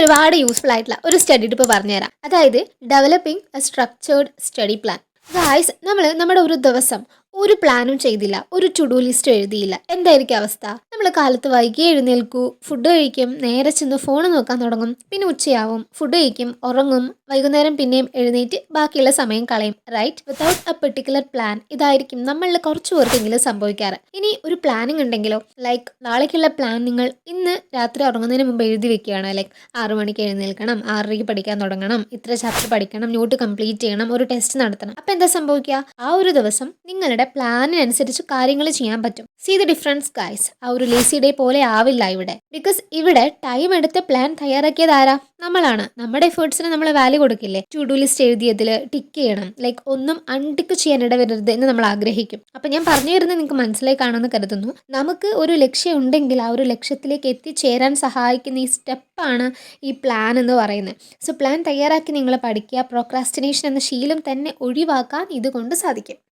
ഒരുപാട് യൂസ്ഫുൾ ആയിട്ടുള്ള ഒരു സ്റ്റഡി ടിപ്പ് പറഞ്ഞുതരാം. അതായത് developing a structured study plan guys നമ്മൾ നമ്മുടെ ഒരു ദിവസം ഒരു പ്ലാനും ചെയ്തില്ല. ഒരു ടു ഡു ലിസ്റ്റ് എഴുതിയില്ല. എന്തായിരിക്കും അവസ്ഥ? നമ്മൾ കാലത്ത് വൈകി എഴുന്നേൽക്കൂ. ഫുഡ് കഴിക്കും. നേരെ ചെന്ന് ഫോൺ നോക്കാൻ തുടങ്ങും. പിന്നെ ഉച്ചയാവും. ഫുഡ് കഴിക്കും. ഉറങ്ങും. വൈകുന്നേരം പിന്നെയും എഴുന്നേറ്റ് ബാക്കിയുള്ള സമയം കളയും. Right without a particular plan ഇതായിരിക്കും നമ്മളിൽ കുറച്ച് പേർക്കെങ്കിലും സംഭവിക്കാറ്. ഇനി ഒരു പ്ലാനിങ് ഉണ്ടെങ്കിലോ? ലൈക്ക് നാളേക്കുള്ള പ്ലാൻ നിങ്ങൾ ഇന്ന് രാത്രി ഉറങ്ങുന്നതിന് മുമ്പ് എഴുതി വെക്കുകയാണ്. ലൈക്ക് ആറു മണിക്ക് എഴുന്നേൽക്കണം. ആറരയ്ക്ക് പഠിക്കാൻ തുടങ്ങണം. ഇത്ര ചാപ്റ്റർ പഠിക്കണം. നോട്ട് കംപ്ലീറ്റ് ചെയ്യണം. ഒരു ടെസ്റ്റ് നടത്തണം. അപ്പം എന്താ സംഭവിക്കുക? ആ ഒരു ദിവസം നിങ്ങളുടെ പ്ലാനിനനുസരിച്ച് കാര്യങ്ങൾ ചെയ്യാൻ പറ്റും. സീ ദ ഡിഫറൻസ് ഗൈസ് ആ ഒരു ലേസി ഡേ പോലെ ആവില്ല ഇവിടെ. ബിക്കോസ് ഇവിടെ ടൈം എടുത്ത് പ്ലാൻ തയ്യാറാക്കിയത് ആരാ നമ്മളാണ്. നമ്മുടെ എഫേർട്സിന് നമ്മൾ വാല്യൂ കൊടുക്കില്ലേ? ടു ഡു ലിസ്റ്റ് എഴുതിയതിൽ ടിക്ക് ചെയ്യണം. ലൈക്ക് ഒന്നും അൺടിക്ക് ചെയ്യാൻ ഇടവരരുത് എന്ന് നമ്മൾ ആഗ്രഹിക്കും. അപ്പം ഞാൻ പറഞ്ഞു തരുന്നത് നിങ്ങൾക്ക് മനസ്സിലായി കാണുമെന്ന് കരുതുന്നു. നമുക്ക് ഒരു ലക്ഷ്യം ഉണ്ടെങ്കിൽ ആ ഒരു ലക്ഷ്യത്തിലേക്ക് എത്തിച്ചേരാൻ സഹായിക്കുന്ന ഈ സ്റ്റെപ്പാണ് ഈ പ്ലാൻ എന്ന് പറയുന്നത്. സോ പ്ലാൻ തയ്യാറാക്കി നിങ്ങൾ പഠിക്കുക പ്രോക്രാസ്റ്റിനേഷൻ എന്ന ശീലം തന്നെ ഒഴിവാക്കാൻ ഇതുകൊണ്ട് സാധിക്കും.